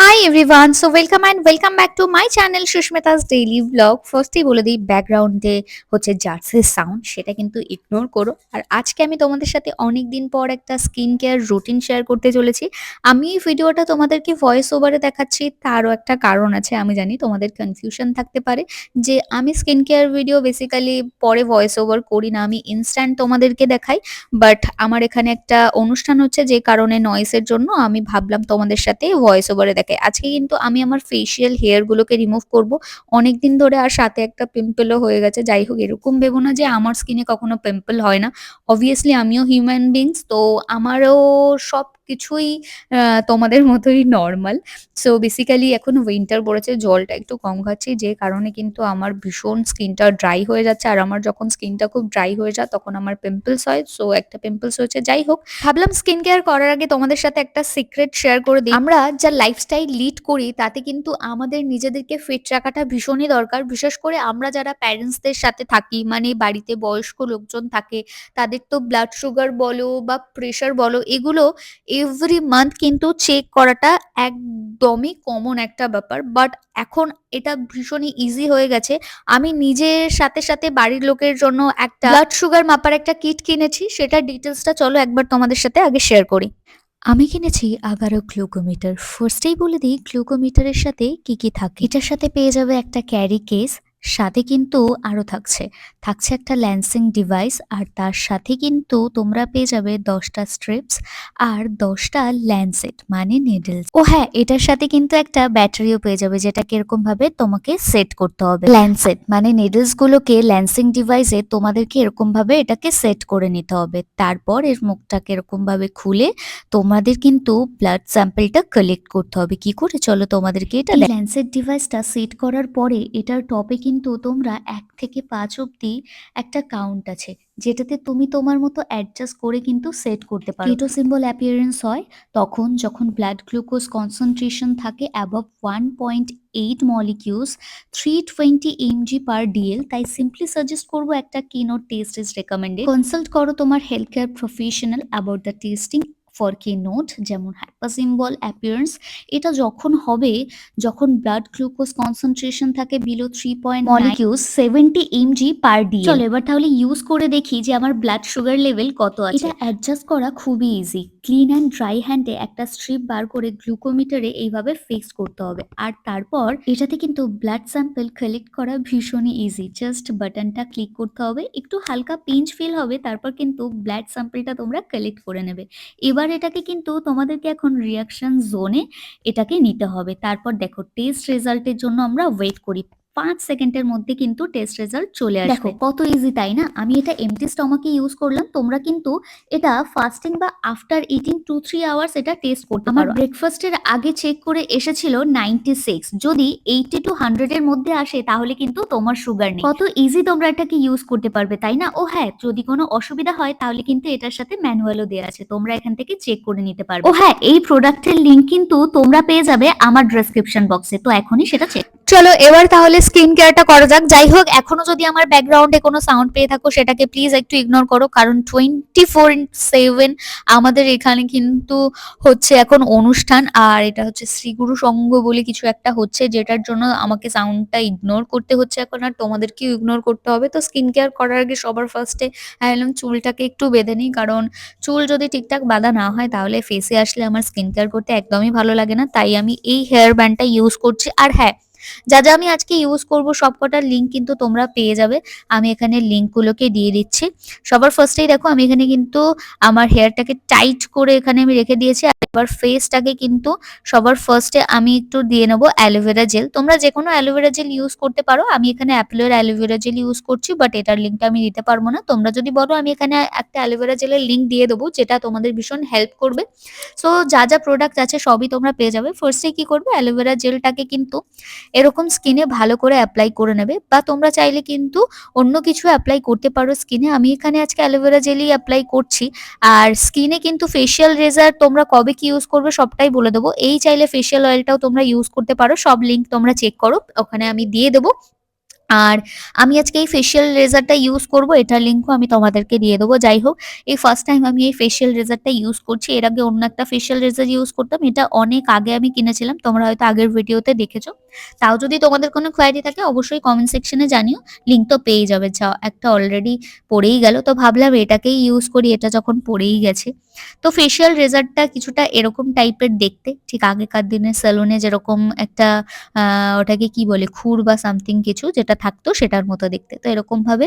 Hi everyone so welcome and welcome back to my channel Susmita's daily blog ফার্স্টেই বলে দিই ব্যাকগ্রাউন্ডে হচ্ছে জার্সির সাউন্ড সেটা কিন্তু ইগনোর করো। আর আজকে আমি তোমাদের সাথে অনেক দিন পর একটা স্কিন কেয়ার রুটিন শেয়ার করতে চলেছি। আমি এই ভিডিওটা তোমাদেরকে ভয়েস ওভারে দেখাচ্ছি, তারও একটা কারণ আছে, আমি জানি তোমাদের কনফিউশন থাকতে পারে। যে আমি স্কিন কেয়ার ভিডিও বেসিক্যালি পরে ভয়েস ওভার করি না, আমি ইনস্ট্যান্ট তোমাদেরকে দেখাই। বাট আমার এখানে একটা অনুষ্ঠান হচ্ছে, যে কারণে নয়েসের জন্য আমি ভাবলাম তোমাদের সাথে ভয়েস ওভারে দেখাই আজকে কিন্তু আমি আমার ফেসিয়াল হেয়ার গুলোকে রিমুভ করব। অনেকদিন ধরে আর সাথে একটা পিম্পলও হয়ে গেছে। যাই হোক, এরকম ভেবো না যে আমার স্কিনে কখনো পিম্পল হয় না। অবভিয়াসলি আমিও হিউম্যান বিংস তো আমারও সব কিছুই তোমাদের মতোই নর্মাল সো বেসিক্যালি এখন উইন্টার পড়েছে, জলটা একটু কম খাচ্ছি, যে কারণে কিন্তু আমার ভীষণ স্কিনটা ড্রাই হয়ে যাচ্ছে। আর আমার যখন স্কিনটা খুব ড্রাই হয়ে যায়, তখন আমার পিম্পলস হয়। সো একটা পিম্পলস হয়েছে যাই হোক, ভাবলাম স্কিন কেয়ার করার আগে তোমাদের সাথে একটা সিক্রেট শেয়ার করে দিই। আমরা যা লাইফস্টাইল লিড করি, তাতে কিন্তু আমাদের নিজেদেরকে ফিট রাখাটা ভীষণই দরকার। বিশেষ করে আমরা যারা প্যারেন্টসদের সাথে থাকি মানে বাড়িতে বয়স্ক লোকজন থাকে, তাদের তো ব্লাড সুগার বলো বা প্রেশার বলো, এগুলো এভরি মান্থ কিন্তু চেক করাটা একদমই কমন একটা ব্যাপার। বাট এখন এটা ভীষণই ইজি হয়ে গেছে। আমি নিজের সাথে সাথে বাড়ির লোকের জন্য একটা ব্লাড সুগার মাপার একটা কিট কিনেছি সেটা ডিটেলসটা চলো একবার তোমাদের সাথে আগে শেয়ার করি। আমি কিনেছি আগারো গ্লুকোমিটার। ফার্স্টেই বলে দিই, গ্লুকোমিটারের সাথে কি কি থাকে? এটার সাথে পেয়ে যাবে একটা ক্যারি কেস সাথে কিন্তু আরও থাকছে। থাকছে একটা ল্যান্সিং ডিভাইস আর তার সাথে কিন্তু তোমরা পেয়ে যাবে দশটা স্ট্রিপস আর দশটা ল্যান্সেট মানে নিডলস ও হ্যাঁ এটার সাথে কিন্তু একটা ব্যাটারিও পেয়ে যাবে যেটা কীরকম ভাবে তোমাকে সেট করতে হবে। ল্যান্সেট মানে নিডলস গুলোকে ল্যান্সিং ডিভাইসে তোমাদেরকে এরকম ভাবে এটাকে সেট করে নিতে হবে। তারপর এর মুখটাকে এরকম ভাবে খুলে তোমাদের কিন্তু ব্লাড স্যাম্পলটা কালেক্ট করতে হবে। কি করে? চলো তোমাদেরকে এটা ল্যান্সেট ডিভাইসটা সেট করার পরে এটার টপে কিন্তু তোমরা এক থেকে পাঁচ অব্দি একটা কাউন্ট আছে, যেটাতে তুমি তোমার মতো অ্যাডজাস্ট করে কিন্তু সেট করতে পারো। কেটো সিম্বল অ্যাপিয়ারেন্স হয় তখন যখন ব্লাড গ্লুকোজ কনসেন্ট্রেশন থাকে above one point eight molecules three twenty mg per dl তাই সিম্পলি সাজেস্ট করব একটা কিনোট টেস্ট ইজ রেকমেন্ডেড কনসাল্ট করো তোমার health care professional about the testing for কি নোট যেমন হাইপাসিম্বল অ্যাপিয়ারেন্স এটা যখন হবে যখন ব্লাড গ্লুকোজ কনসেন্ট্রেশন থাকে below three point molecules seventy mg per D চলো এবার তাহলে ইউজ করে দেখি যে আমার ব্লাড সুগার লেভেল কত আছে। এটা অ্যাডজাস্ট করা খুবই ইজি ক্লিন অ্যান্ড ড্রাই হ্যান্ডে একটা স্ট্রিপ বার করে গ্লুকোমিটারে এইভাবে ফিক্স করতে হবে। আর তারপর এটাতে কিন্তু ব্লাড স্যাম্পল কালেক্ট করা ভীষণই ইজি জাস্ট বাটনটা ক্লিক করতে হবে একটু হালকা পিঞ্চ ফিল হবে তারপর কিন্তু ব্লাড স্যাম্পলটা তোমরা কালেক্ট করে নেবে। এবার এটাকে কিন্তু তোমাদেরকে এখন রিয়াকশন জোনে এটাকে নিতে হবে। তারপর দেখো টেস্ট রেজাল্টের জন্য আমরা ওয়েট করি। পাঁচ সেকেন্ডের মধ্যে কিন্তু টেস্ট রেজাল্ট চলে আসবে। দেখো কত ইজি তাই না? আমি এটা এমটি স্টমাকে ইউজ করলাম তোমরা কিন্তু এটা ফাস্টিং বা after eating two three hours এটা টেস্ট করতে আমার ব্রেকফাস্টের আগে চেক করে এসেছিল নাইনটি সিক্স যদি এইটি টু হান্ড্রেড এর মধ্যে আসে তাহলে কিন্তু তোমার সুগার নেই। কত ইজি তোমরা এটাকে ইউজ করতে পারবে তাই না? ও হ্যাঁ যদি কোনো অসুবিধা হয় তাহলে কিন্তু এটার সাথে ম্যানুয়ালও দেওয়া আছে। তোমরা এখান থেকে চেক করে নিতে পারবে। ও হ্যাঁ এই প্রোডাক্টের লিঙ্ক কিন্তু তোমরা পেয়ে যাবে আমার ডেসক্রিপশন বক্সে তো এখনই সেটা চেক চলো এবার তাহলে স্কিন কেয়ারটা করা যাক। যাই হোক, এখনও যদি আমার ব্যাকগ্রাউন্ডে কোনো সাউন্ড পেয়ে থাকো, সেটাকে প্লিজ একটু ইগনোর করো, কারণ টোয়েন্টি ফোর সেভেন আমাদের এখানে কিন্তু হচ্ছে এখন অনুষ্ঠান, আর এটা হচ্ছে শ্রীগুরু সংঘ বলে কিছু একটা হচ্ছে, যেটার জন্য আমাকে সাউন্ডটা ইগনোর করতে হচ্ছে এখন, আর তোমাদেরকেও ইগনোর করতে হবে। তো স্কিন কেয়ার করার আগে সবার ফার্স্টে এলাম চুলটাকে একটু বেঁধে নিই, কারণ চুল যদি ঠিকঠাক বাঁধা না হয়, তাহলে ফেসে আসলে আমার স্কিন কেয়ার করতে একদমই ভালো লাগে না। তাই আমি এই হেয়ার ব্যান্ডটা ইউজ করছি। আর হ্যাঁ যা যা আমি আজকে ইউজ করব সবকটার লিঙ্ক কিন্তু তোমরা পেয়ে যাবে। আমি এখানে লিঙ্কগুলোকে দিয়ে দিচ্ছি। সবার ফার্স্টেই দেখো, আমি এখানে কিন্তু আমার হেয়ারটাকে টাইট করে এখানে আমি রেখে দিয়েছি। আর এবার ফেসটাকে কিন্তু সবার ফার্স্টে আমি একটু দিয়ে নেব অ্যালোভেরা জেল তোমরা যে কোনো অ্যালোভেরা জেল ইউজ করতে পারো। আমি এখানে অ্যাপেলের অ্যালোভেরা জেল ইউজ করছি বাট এটার লিঙ্কটা আমি দিতে পারব না। তোমরা যদি বলো, আমি এখানে একটা অ্যালোভেরা জেলের লিঙ্ক দিয়ে দেবো, যেটা তোমাদের ভীষণ হেল্প করবে। সো যা যা প্রোডাক্ট আছে সবই তোমরা পেয়ে যাবে। ফার্স্টে কি করবে? অ্যালোভেরা জেলটাকে কিন্তু এরকম স্কিনে ভালো করে অ্যাপ্লাই করে নেবে। বা তোমরা চাইলে কিন্তু অন্য কিছু অ্যাপ্লাই করতে পারো স্কিনে আমি এখানে আজকে অ্যালোভেরা জেলি অ্যাপ্লাই করছি। আর স্কিনে কিন্তু ফেশিয়াল রেজার তোমরা কবে কি ইউজ করবে সবটাই বলে দেবো। এই চাইলে ফেশিয়াল অয়েলটাও তোমরা ইউজ করতে পারো। সব লিঙ্ক তোমরা চেক করো। ওখানে আমি দিয়ে দেবো। আর আমি আজকে এই ফেসিয়াল রেজারটা ইউজ করব। এটার লিঙ্কও আমি তোমাদেরকে দিয়ে দেবো। যাই হোক, এই ফার্স্ট টাইম আমি এই ফেসিয়াল রেজারটা ইউজ করছি। এর আগে অন্য একটা ফেসিয়াল রেজার ইউজ করতাম। এটা অনেক আগে আমি কিনেছিলাম। তোমরা হয়তো আগের ভিডিওতে দেখেছ। তাও যদি তোমাদের কোনো কোয়ারি থাকে, অবশ্যই কমেন্ট সেকশনে জানিও। লিঙ্ক তো পেয়ে যাবে যা একটা অলরেডি পড়েই গেল। তো ভাবলাম এটাকেই ইউজ করি, এটা যখন পড়েই গেছে। তো ফেসিয়াল রেজারটা কিছুটা এরকম টাইপের দেখতে। ঠিক আগেকার দিনে সেলুনে যেরকম একটা ওটাকে কি বলে, খুর বা সামথিং কিছু যেটা থাকতো সেটার মতো দেখতে। তো এরকম ভাবে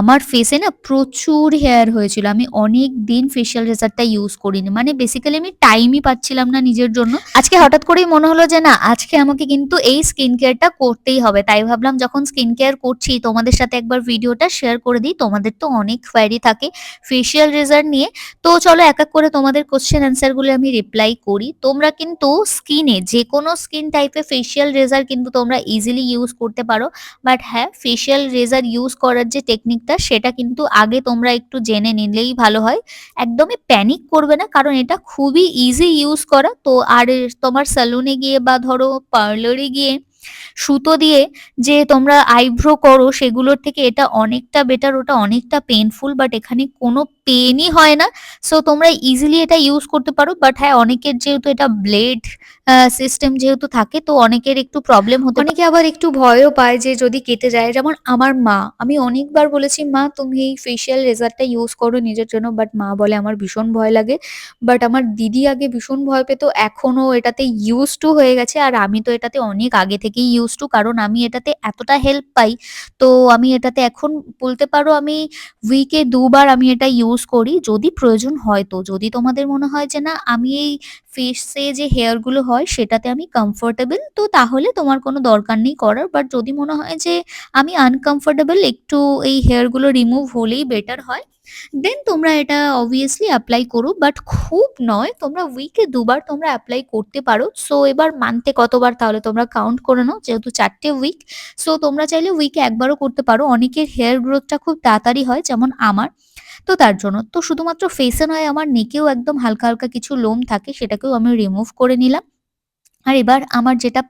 আমার ফেসে না প্রচুর হেয়ার হয়েছিল। আমি অনেক দিন ফেসিয়াল রেজারটা ইউজ করিনি। মানে বেসিক্যালি আমি টাইমই পাচ্ছিলাম না নিজের জন্য। আজকে হঠাৎ করেই মনে হলো যে না, আজকে আমাকে কিন্তু এই স্কিন কেয়ারটা করতেই হবে। তাই ভাবলাম যখন স্কিন কেয়ার করছি, তোমাদের সাথে একবার ভিডিওটা শেয়ার করে দিই। তোমাদের তো অনেক কোয়ারি থাকে ফেসিয়াল রেজার নিয়ে। তো চলো এক এক করে তোমাদের কোশ্চেন অ্যান্সারগুলো আমি রিপ্লাই করি। তোমরা কিন্তু স্কিনে যে কোনো স্কিন টাইপে ফেসিয়াল রেজার কিন্তু তোমরা ইজিলি ইউজ করতে পারো। বাট হ্যাঁ ফেসিয়াল রেজার ইউজ করার যে টেকনিকটা সেটা কিন্তু আগে তোমরা একটু জেনে নিলেই ভালো হয়। একদমই প্যানিক করবে না, কারণ এটা খুবই ইজি ইউজ করা। তো আর তোমার স্যালুনে গিয়ে বা ধরো পার্লারে গিয়ে সুতো দিয়ে যে তোমরা আইব্রো করো, সেগুলোর থেকে এটা অনেকটা বেটার ওটা অনেকটা পেনফুল বাট এখানে কোনো পেনই হয় না। সো তোমরা ইজিলি এটা ইউজ করতে পারো। বাট হ্যাঁ অনেকের যেহেতু এটা ব্লেড সিস্টেম যেহেতু থাকে, তো অনেকের একটু প্রবলেম হতে অনেকে আবার একটু ভয়ও পায় যে যদি কেটে যায়। যেমন আমার মা, আমি অনেকবার বলেছি, মা, তুমি এই ফেসিয়াল রেজারটা ইউজ করো নিজের জন্য। বাট মা বলে, আমার ভীষণ ভয় লাগে। বাট আমার দিদি আগে ভীষণ ভয় পেতো। এখনও এটাতে ইউজ টু হয়ে গেছে। আর আমি তো এটাতে অনেক আগে থেকেই ইউজ টু কারণ আমি এটাতে এতটা হেল্প পাই। তো আমি এটাতে এখন বলতে পারো, আমি উইকে দুবার আমি এটা ইউজ করি, যদি প্রয়োজন হয় তো। যদি তোমাদের মনে হয় যে না, আমি এই ফেসে যে হেয়ারগুলো হয়, সেটাতে আমি কমফোর্টেবল তো তাহলে তোমার কোনো দরকার নেই করার। বাট যদি মনে হয় যে আমি আনকমফোর্টেবল একটু এই হেয়ারগুলো রিমুভ হলেই বেটার হয়। দেন তোমরা এটা অবভিয়াসলি অ্যাপ্লাই করো বাট খুব নয়, তোমরা উইকে দুবার তোমরা অ্যাপ্লাই করতে পারো। সো এবার মান্থে কতবার তাহলে তোমরা কাউন্ট করে নাও, যেহেতু চারটে উইক সো তোমরা চাইলে উইকে একবারও করতে পারো। অনেকের হেয়ার গ্রোথটা খুব তাড়াতাড়ি হয়, যেমন আমার। তো তার জন্য, তো শুধুমাত্র ফেসে নয়, আমার নেকেও একদম হালকা হালকা কিছু লোম থাকে, সেটাকেও আমি রিমুভ করে নিলাম। আর এবার আমার যেটা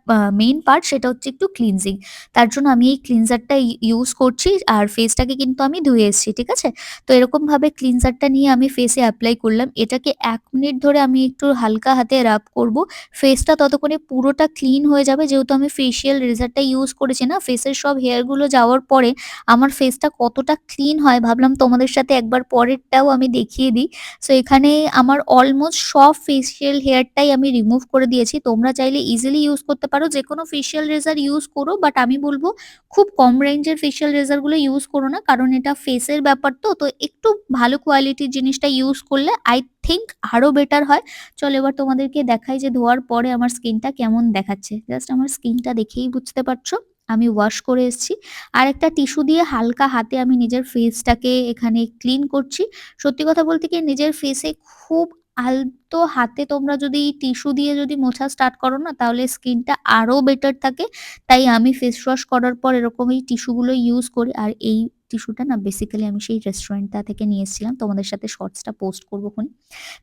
মেইন পার্ট সেটা হচ্ছে একটু ক্লিনজিং তার জন্য আমি এই ক্লিনজারটা ইউজ করছি আর ফেসটাকে কিন্তু আমি ধুয়ে এসেছি, ঠিক আছে? তো এরকমভাবে ক্লিনজারটা নিয়ে আমি ফেসে অ্যাপ্লাই করলাম। এটাকে এক মিনিট ধরে আমি একটু হালকা হাতে রাব করব। ফেসটা ততক্ষণে পুরোটা ক্লিন হয়ে যাবে। যেহেতু আমি ফেসিয়াল রেজারটা ইউজ করেছি না ফেসের সব হেয়ারগুলো যাওয়ার পরে আমার ফেসটা কতটা ক্লিন হয় ভাবলাম তোমাদের সাথে একবার পরেরটাও আমি দেখিয়ে দিই। সো এখানে আমার অলমোস্ট সব ফেসিয়াল হেয়ারটাই আমি রিমুভ করে দিয়েছি। তোমরা চাইলে ইজিলি ইউজ করতে পারো। যে কোনো ফেসিয়াল রেজার ইউজ করো বাট আমি বলব খুব কম রেঞ্জের ফেসিয়াল রেজারগুলো ইউজ করো না, কারণ এটা ফেসের ব্যাপার তো। তো একটু ভালো কোয়ালিটির জিনিসটা ইউজ করলে আই থিঙ্ক আরও বেটার হয়। চলো এবার তোমাদেরকে দেখাই যে ধোয়ার পরে আমার স্কিনটা কেমন দেখাচ্ছে। জাস্ট আমার স্কিনটা দেখেই বুঝতে পারছ, আমি ওয়াশ করে এসেছি। আর একটা টিস্যু দিয়ে হালকা হাতে আমি নিজের ফেসটাকে এখানে ক্লিন করছি। সত্যি কথা বলতে কি, নিজের ফেসে খুব আলতো হাতে তোমরা যদি টিস্যু দিয়ে যদি মোছা স্টার্ট করো না, তাহলে স্কিনটা আরও বেটার থাকে। তাই আমি ফেস ওয়াশ করার পর এরকম এই টিস্যুগুলো ইউজ করি। আর এই টিস্যুটা না বেসিক্যালি আমি সেই রেস্টুরেন্টটা থেকে নিয়ে এসেছিলাম তোমাদের সাথে শর্টসটা পোস্ট করব খুনি।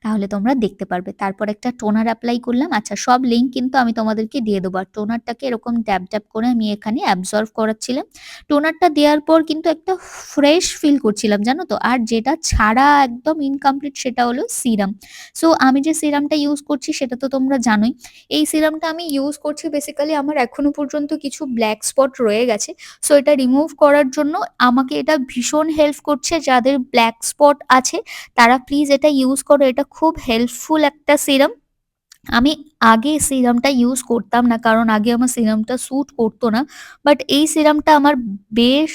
তাহলে তোমরা দেখতে পারবে। তারপর একটা টোনার অ্যাপ্লাই করলাম। আচ্ছা সব লিঙ্ক কিন্তু আমি তোমাদেরকে দিয়ে দেবো। আর টোনারটাকে এরকম ড্যাব ড্যাব করে আমি এখানে অ্যাবজর্ভ করাচ্ছিলাম। টোনারটা দেওয়ার পর কিন্তু একটা ফ্রেশ ফিল করছিলাম, জানো তো? আর যেটা ছাড়া একদম ইনকমপ্লিট সেটা হলো সিরাম সো আমি যে সিরামটা ইউজ করছি সেটা তো তোমরা জানোই। এই সিরামটা আমি ইউজ করছি বেসিক্যালি আমার এখনও পর্যন্ত কিছু ব্ল্যাক স্পট রয়ে গেছে। সো এটা রিমুভ করার জন্য আমাকে এটা ভীষণ হেল্প করছে যাদের ব্ল্যাক স্পট আছে, তারা প্লিজ এটা ইউজ করো, এটা খুব হেল্পফুল একটা সিরাম আমি আগে সিরামটা ইউজ করতাম না, কারণ আগে আমার সিরামটা স্যুট করতো না বাট এই সিরামটা আমার বেশ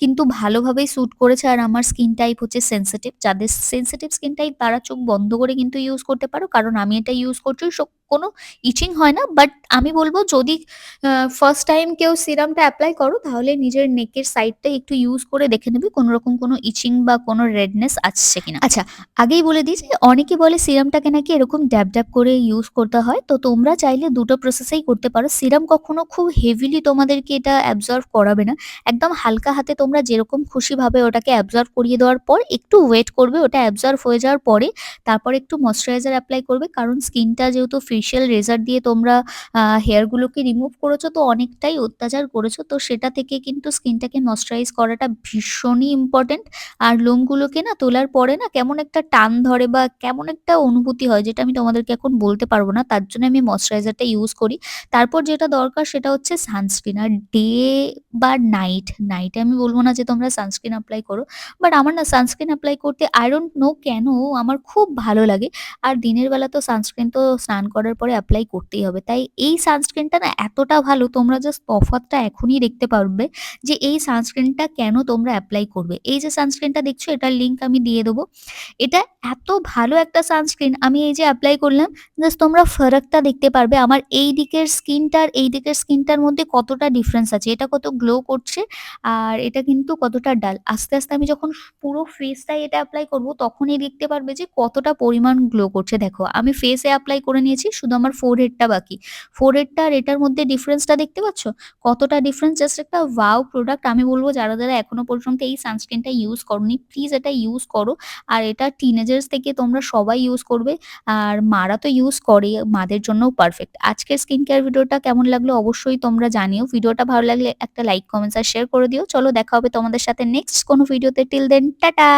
কিন্তু ভালোভাবেই স্যুট করেছে, আর আমার স্কিন টাইপ হচ্ছে সেনসিটিভ যাদের সেনসিটিভ স্কিন টাইপ তারা চোখ বন্ধ করে কিন্তু ইউজ করতে পারো, কারণ আমি এটা ইউজ করছি কোনো ইচিং হয় না বাট আমি বলব যদি ফার্স্ট টাইম কেউ সিরামটা অ্যাপ্লাই করো, তাহলে নিজের নেকের সাইডটা একটু ইউজ করে দেখে নেবে কোনো রকম কোনো ইচিং বা কোনো রেডনেস আসছে কিনা। আচ্ছা আগেই বলে দিই যে অনেকে বলে সিরামটাকে নাকি এরকম ড্যাব ড্যাব করে ইউজ করতে হয়, তো তোমরা চাইলে দুটো প্রসেসেই করতে পারো। সিরাম কখনো খুব হেভিলি তোমাদেরকে এটা অ্যাবজর্ভ করাবে না, একদম হালকা হাতে তোমরা যেরকম খুশিভাবে ওটাকে অ্যাবজর্ভ করিয়ে দেওয়ার পর একটু ওয়েট করবে, ওটা অ্যাবজর্ভ হয়ে যাওয়ার পরে তারপর একটু ময়শ্চারাইজার অ্যাপ্লাই করবে, কারণ স্কিনটা যেহেতু ফেসিয়াল রেজার দিয়ে তোমরা আ হেয়ার গুলোকে রিমুভ করেছ তো অনেকটাই অত্যাচার করেছ। তো সেটা থেকে কিন্তু স্কিনটাকে ময়েশ্চারাইজ করাটা ভীষণই ইম্পোর্টেন্ট। আর লোমগুলোকে না তোলার পরে না কেমন একটা টান ধরে বা কেমন একটা অনুভূতি হয় যেটা আমি তোমাদেরকে এখন বলতে পারব না। তার জন্য আমি ময়েশ্চারাইজারটা ইউজ করি। তারপর যেটা দরকার সেটা হচ্ছে সানস্ক্রিন। আর ডে বা নাইট, নাইটে আমি বলব না যে তোমরা সানস্ক্রিন অ্যাপ্লাই করো। বাট আমার না সানস্ক্রিন অ্যাপ্লাই করতে আই ডোন্ট নো কেন আমার খুব ভালো লাগে। আর দিনের বেলা তো সানস্ক্রিন তো স্নান করার পরে অ্যাপ্লাই করতেই হবে। তাই এই সানস্ক্রিনটা না এতটা ভালো তোমরা জাস্ট তফাৎটা এখনই দেখতে পারবে যে এই সানস্ক্রিনটা কেন তোমরা অ্যাপ্লাই করবে। এই যে সানস্ক্রিনটা দেখছ এটার লিঙ্ক আমি দিয়ে দেবো। এটা এত ভালো একটা সানস্ক্রিন আমি এই যে অ্যাপ্লাই করলাম জাস্ট তোমরা ফারাকটা দেখতে পারবে আমার এই দিকের স্কিনটা আর এই দিকের স্কিনটার মধ্যে কতটা ডিফারেন্স আছে। এটা কত গ্লো করছে আর এটা কিন্তু কতটা ডাল। আস্তে, আস্তে আমি যখন পুরো ফেসটায় এটা অ্যাপ্লাই করব তখনই দেখতে পারবে যে কতটা পরিমাণ গ্লো করছে। দেখো আমি ফেসে অ্যাপ্লাই করে নিয়েছি শুধু আমার ফোর ফোরহেডটা বাকি। ফোর ফোরহেডটা আর এটার মধ্যে ডিফারেন্সটা দেখতে পাচ্ছ? কতটা ডিফারেন্স জাস্ট একটা ওয়াও প্রোডাক্ট আমি বলব যারা, যারা এখনও পর্যন্ত এই সানস্ক্রিনটা ইউজ করোনি প্লিজ এটা ইউজ করো। আর এটা টিনেজার্স থেকে তোমরা সবাই ইউজ করবে। আর মারা তো ইউজ করেই মাদের জন্যও পারফেক্ট। আজকের স্কিন কেয়ার ভিডিওটা কেমন লাগল অবশ্যই তোমরা জানিও। ভিডিওটা ভালো লাগলে একটা লাইক, কমেন্টস আর শেয়ার করে দিও। চলো দেখা হবে তোমাদের সাথে নেক্সট কোনো ভিডিওতে টিল দেন টাটা।